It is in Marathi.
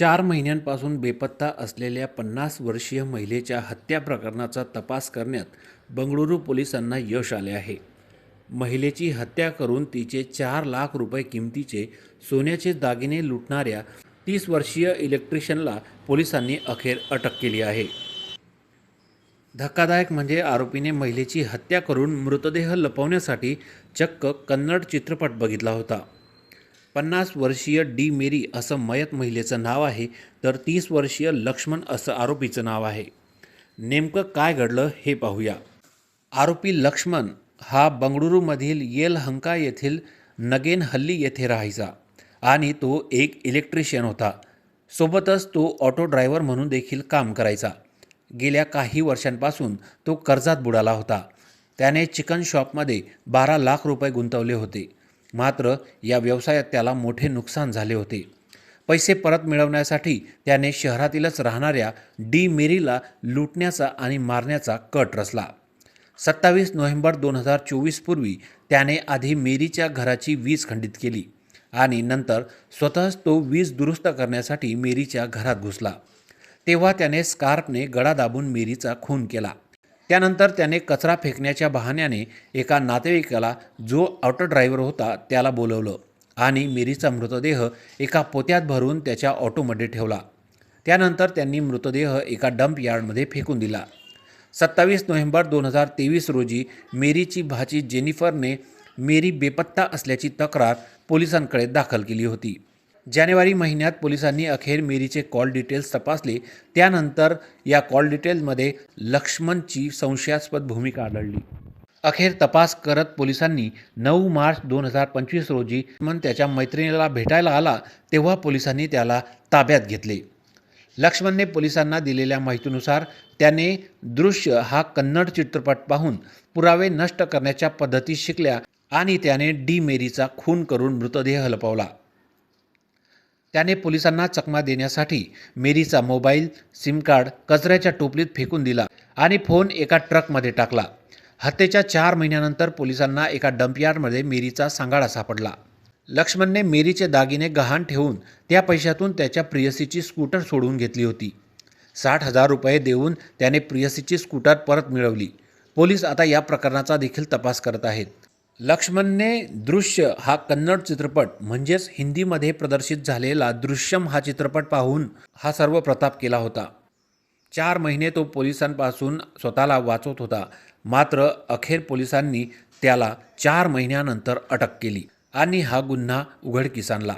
चार महिन्यांपासून बेपत्ता असलेल्या पन्नास वर्षीय महिलेच्या हत्या प्रकरणाचा तपास करण्यात बंगळुरू पोलिसांना यश आले आहे. महिलेची हत्या करून तिचे चार लाख रुपये किमतीचे सोन्याचे दागिने लुटणाऱ्या तीस वर्षीय इलेक्ट्रिशियनला पोलिसांनी अखेर अटक केली आहे. धक्कादायक म्हणजे आरोपीने महिलेची हत्या करून मृतदेह लपवण्यासाठी चक्क कन्नड चित्रपट बघितला होता. पन्नास वर्षीय डी मेरी असं मयत महिलेचं नाव आहे तर तीस वर्षीय लक्ष्मण असं आरोपीचं नाव आहे. नेमकं काय घडलं हे पाहूया. आरोपी लक्ष्मण हा बंगळुरूमधील येलहंका येथील नगेन हल्ली येथे राहायचा आणि तो एक इलेक्ट्रिशियन होता. सोबतच तो ऑटो ड्रायव्हर म्हणून देखील काम करायचा. गेल्या काही वर्षांपासून तो कर्जात बुडाला होता. त्याने चिकन शॉपमध्ये बारा लाख रुपये गुंतवले होते. मात्र या व्यवसायात त्याला मोठे नुकसान झाले होते. पैसे परत मिळवण्यासाठी त्याने शहरातीलच राहणाऱ्या डी मेरीला लुटण्याचा आणि मारण्याचा कट रचला. सत्तावीस नोव्हेंबर दोन हजार चोवीस पूर्वी त्याने आधी मेरीच्या घराची वीज खंडित केली आणि नंतर स्वतःच तो वीज दुरुस्त करण्यासाठी मेरीच्या घरात घुसला. तेव्हा त्याने स्कार्पने गळा दाबून मेरीचा खून केला. त्यानंतर त्याने कचरा फेकण्याच्या बहाण्याने एका नातेवाईकाला जो ऑटो ड्रायव्हर होता त्याला बोलवलं आणि मेरीचा मृतदेह एका पोत्यात भरून त्याच्या ऑटोमध्ये ठेवला. त्यानंतर त्यांनी मृतदेह एका डंप यार्डमध्ये फेकून दिला. सत्तावीस नोव्हेंबर दोन हजार तेवीस रोजी मेरीची भाची जेनिफरने मेरी बेपत्ता असल्याची तक्रार पोलिसांकडे दाखल केली होती. जानेवारी महिन्यात पोलिसांनी अखेर मेरीचे कॉल डिटेल्स तपासले. त्यानंतर या कॉल डिटेल्समध्ये लक्ष्मणची संशयास्पद भूमिका आढळली. अखेर तपास करत पोलिसांनी नऊ मार्च दोन हजार पंचवीस रोजी लक्ष्मण त्याच्या मैत्रिणीला भेटायला आला तेव्हा पोलिसांनी त्याला ताब्यात घेतले. लक्ष्मणने पोलिसांना दिलेल्या माहितीनुसार त्याने दृश्य हा कन्नड चित्रपट पाहून पुरावे नष्ट करण्याच्या पद्धती शिकल्या आणि त्याने डी मेरीचा खून करून मृतदेह लपवला त्याने पोलिसांना चकमा देण्यासाठी मेरीचा मोबाईल सिम कार्ड कचऱ्याच्या टोपलीत फेकून दिला आणि फोन एका ट्रकमध्ये टाकला. हत्येच्या चार महिन्यानंतर पोलिसांना एका डंपयार्डमध्ये मेरीचा सांगाडा सापडला. लक्ष्मणने मेरीचे दागिने गहाण ठेवून त्या पैशातून त्याच्या प्रियसीची स्कूटर सोडवून घेतली होती. साठ हजार रुपये देऊन त्याने प्रियसीची स्कूटर परत मिळवली. पोलीस आता या प्रकरणाचा देखील तपास करत आहेत. लक्ष्मणने दृश्य हा कन्नड चित्रपट म्हणजेच हिंदीमध्ये प्रदर्शित झालेला दृश्यम हा चित्रपट पाहून हा सर्व प्रताप केला होता. चार महिने तो पोलिसांपासून स्वतःला वाचवत होता. मात्र अखेर पोलिसांनी त्याला चार महिन्यानंतर अटक केली आणि हा गुन्हा उघडकीस आणला.